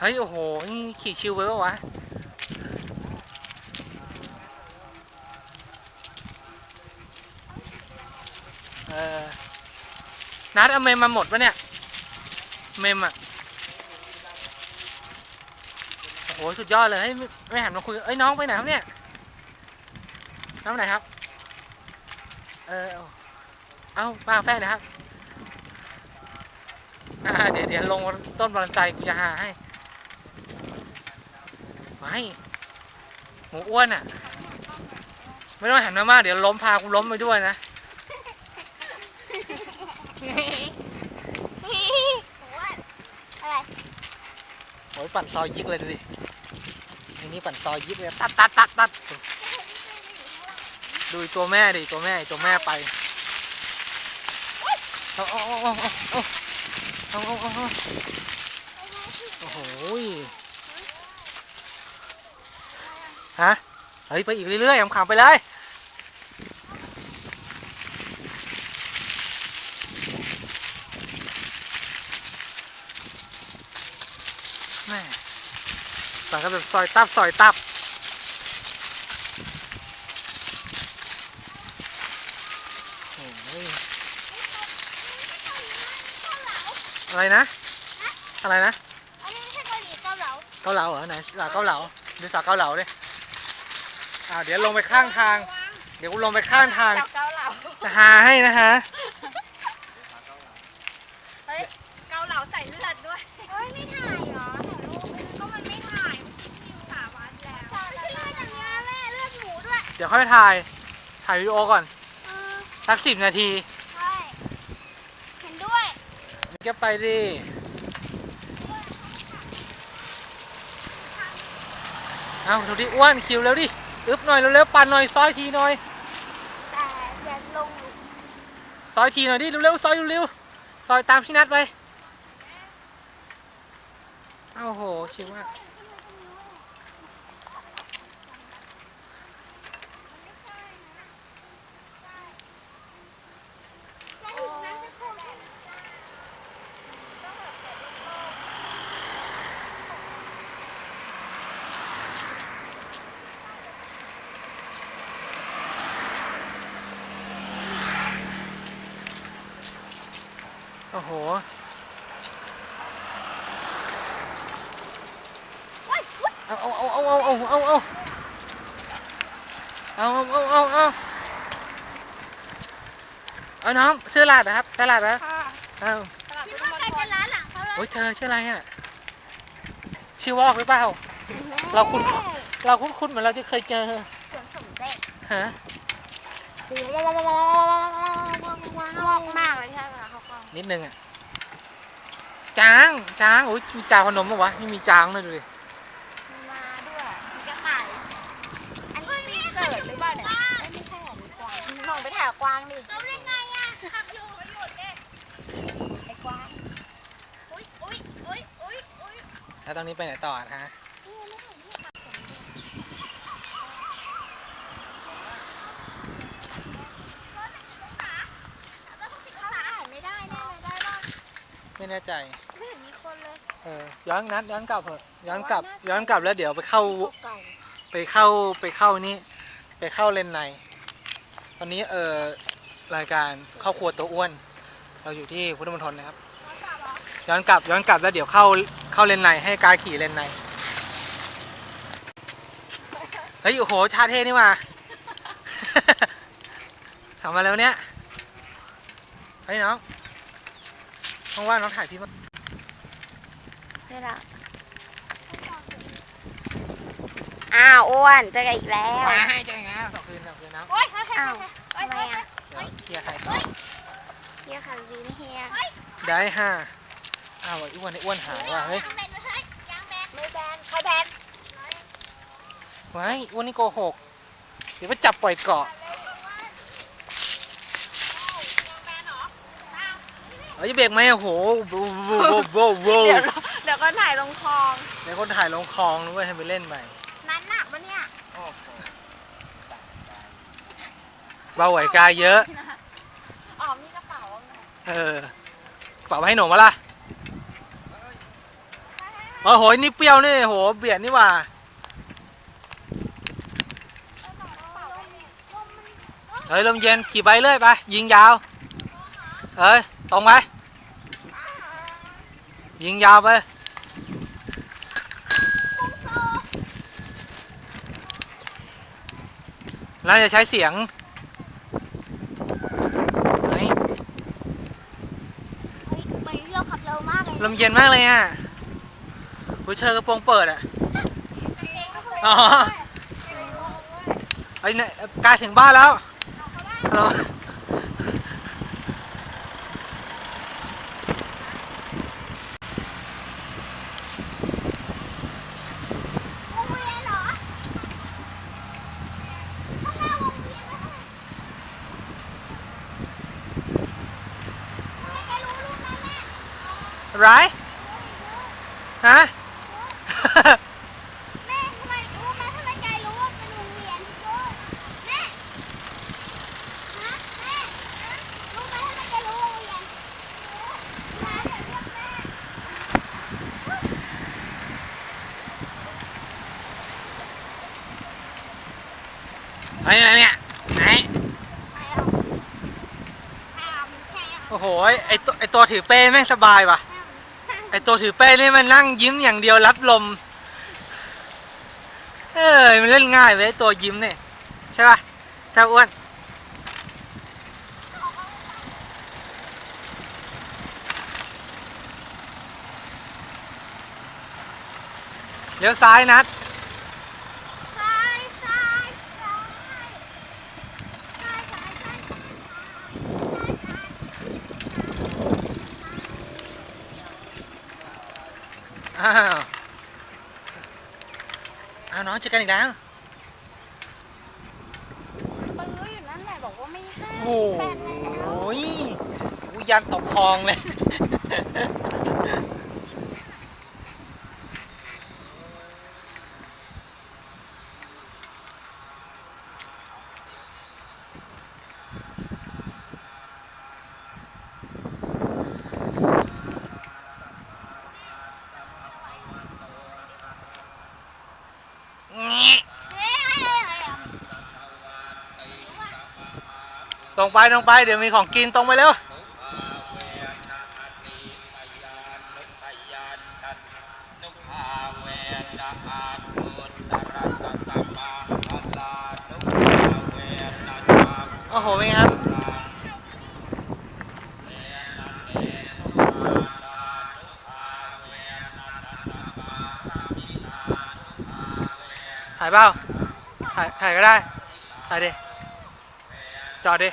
เฮ้ย โอ้โห นี่ขี่ชิวไปปะวะ เออ นัดเอาเมมมาหมดปะเนี่ย เมมอะ โอ้โห สุดยอดเลย เฮ้ย ไม่หันมาคุย เอ้ย น้องไปไหนครับเนี่ย น้องไปไหนครับ เออเอาเอาป้าแฟนนะครับอ่าเดี๋ยวเดี๋ยวลงต้นบอลใจกูจะหาให้ ไม่หมูอ้วนอะ ไม่ต้องหันมามากเดี๋ยวล้มพากูล้มไปด้วยนะโอ้ยปั่นซอยยิกเลยดิอันนี้ปั่นซอยยิกเลยตัดตัดตัดตัดดูตัวแม่ดิตัวแม่ตัวแม่ไปเอาเอาอาเอโอ้โห ฮะเฮ้ยไปอีกเรื่อยๆขำๆไปเลยแม่สอยก็แบบซอยตับซอยตับโอ้ยอะไรนะ อะไรนะ อันนี้ไม่ใช่เกาหลีเกาเหลา เกาเหลาเหรอไหนสาเกาเหลาดูสาเกาเหลาดิ อ้าวเดี๋ยวลงไปข้างทาง เดี๋ยวกูลงไปข้างทาง จับเกาเหลาจะหาให้นะฮะ เฮ้ยเกาเหลาใส่เลือดด้วยเฮ้ยไม่ถ่ายเหรอถ่ายรูปก็มันไม่ถ่ายมีสาวันแล้วไม่ใช่เลือดอย่างเงี้ยแม่เลือดหมูด้วยเดี๋ยวค่อยถ่าย ถ่ายวิดีโอก่อน เออสักสิบนาทีใช่เห็นด้วยเก็บไปดิ เอาดูดิอ้วนคิวเร็วดิ อึบหน่อยเร็วๆปั่นหน่อยซอยทีหน่อยแต่อย่าลงซอยทีหน่อยดิเร็วๆซอยเร็วๆซอยตามพี่นัดไปโอ้โหชิวมาก โอ้โหเอาเอาเอาเอาเอาเอาเอาเอาเอาเอาเอาเอาเอาเอาน้องซื้อตลาดนะครับตลาดนะค่ะเอาตลาดพุทธมณฑลร้านหลังเขาเลยโอ้ยเธอชื่ออะไรอะชื่อวอกหรือเปล่าเราคุ้นเราคุ้นคุ้นๆเหมือนเราจะเคยเจอสวนสมเด็จฮะว่องมากเลยใช่ไหมคะเขากล้อง นิดนึงอะจางจางโอ้ยมีจางขนมปะวะไม่มีจางเลยดูดิมาด้วยมีกระต่ายอันนี้เกิดหรือเปล่าเนี่ยไม่ใช่หรอมีกวางมองไปถ่ายกวางดิก็ได้ไงอะขับอยู่อยู่เนี่ยไอ้กวางอุ้ยอุ้ยอุ้ยอุ้ยอุ้ยแล้วตอนนี้ไปไหนต่ออะฮะ เขาถ่ายไม่ได้แน่เลยได้ป่ะ ไม่ แน่ใจ ไม่เห็นมีคนเลยเออย้อนนัดย้อนกลับเถอะย้อนกลับ ย้อนกลับแล้วเดี๋ยวไปเข้าเก่าไปเข้าไปเข้านี่ ไปเข้าเลนใน ตอนนี้เออรายการครอบครัวตัวอ้วน เราอยู่ที่พุทธมณฑลนะครับ ย้อนกลับย้อนกลับแล้วเดี๋ยวเข้าเข้าเลนในให้กายขี่เลนในเฮ้ยโอ้โหชาเท่นี่มาทำมาแล้วเนี่ยเฮ้ยน้อง ว่างๆน้องถ่ายพี่มาไม่ละอ้าวอ้วนเจอกันอีกแล้วมาให้จังไงสองคืนสองคืนนะโอ้ยอ้าวทำไมอะเดี๋ยวเคลียร์ใครต่อเฮียค่ะวีนะเฮียได้ห้าอ้าวไอ้อ้วนไอ้อ้วนหายว่ะเฮ้ยไม่แบนใครแบนไว้อ้วนนี่โกหกเดี๋ยวไปจับปล่อยเกาะ เฮ้ยจะเบรกไหมโอ้โหโว้โว้โว้โว้เดี๋ยวเดี๋ยวก็ถ่ายลงคลองเดี๋ยวคนถ่ายลงคลองด้วยให้ไปเล่นใหม่นั้นหนักปะเนี่ยเบาไหวกายเยอะ อ๋อมีกระเป๋าเออเป่าให้หนูมาล่ะให้ให้โอ้โหนี่เปรี้ยวนี่โหเบียดนี่หว่าเฮ้ยลมเย็นขี่ไปเรื่อยไปยิงยาว เอ้ยตรงไปยิงยาวไปแล้วจะใช้เสียงเฮ้ยเฮ้ยวันนี้เราขับเร็วมากเลยลมเย็นมากเลยอะหูเชอกระโปรงเปิดอะ อ๋อ ไอ้เนี่ยใกล้ถึงบ้านแล้วฮัลโหล วงเวียนเหรอข้างหน้าวงเวียนนะให้แกรู้รู้ไหม แม่ไรฮะแม่ทำไมรู้ไหมทำไมแกรู้ว่าเป็นวงเวียนแม่ฮะแม่รู้ไหมทำไมแกรู้วงเวียนรู้นะเดี๋ยวเรียกแม่ไอ้เนี่ยไหนใครเอาใครเอาใครเอา โอ้โหไอตัวไอตัวถือเป้แม่งสบายว่ะ ไอตัวถือเป้นี่มันนั่งยิ้มอย่างเดียวรับลม เอ้ยมันเล่นง่ายเลยตัวยิ้มเนี่ยใช่ป่ะเจ้าอ้วนเลี้ยวซ้ายนัด ซ้ายซ้ายซ้ายซ้ายซ้ายซ้ายซ้าย อ้าวอ้าวน้องเจอกันอีกแล้ว ปื้ออยู่นั่นแหละบอกว่าไม่ให้โอ้แฟนแล้วโหยอุ๊ยยันตกคลองเลย เฮ้ยเฮ้ยเฮ้ยเฮ้ย ตรงไปตรงไปเดี๋ยวมีของกินตรงไปเร็วโอ้โหเป็นไงครับถ่ายเปล่าถ่ายถ่ายก็ได้ถ่ายดิจอดดิ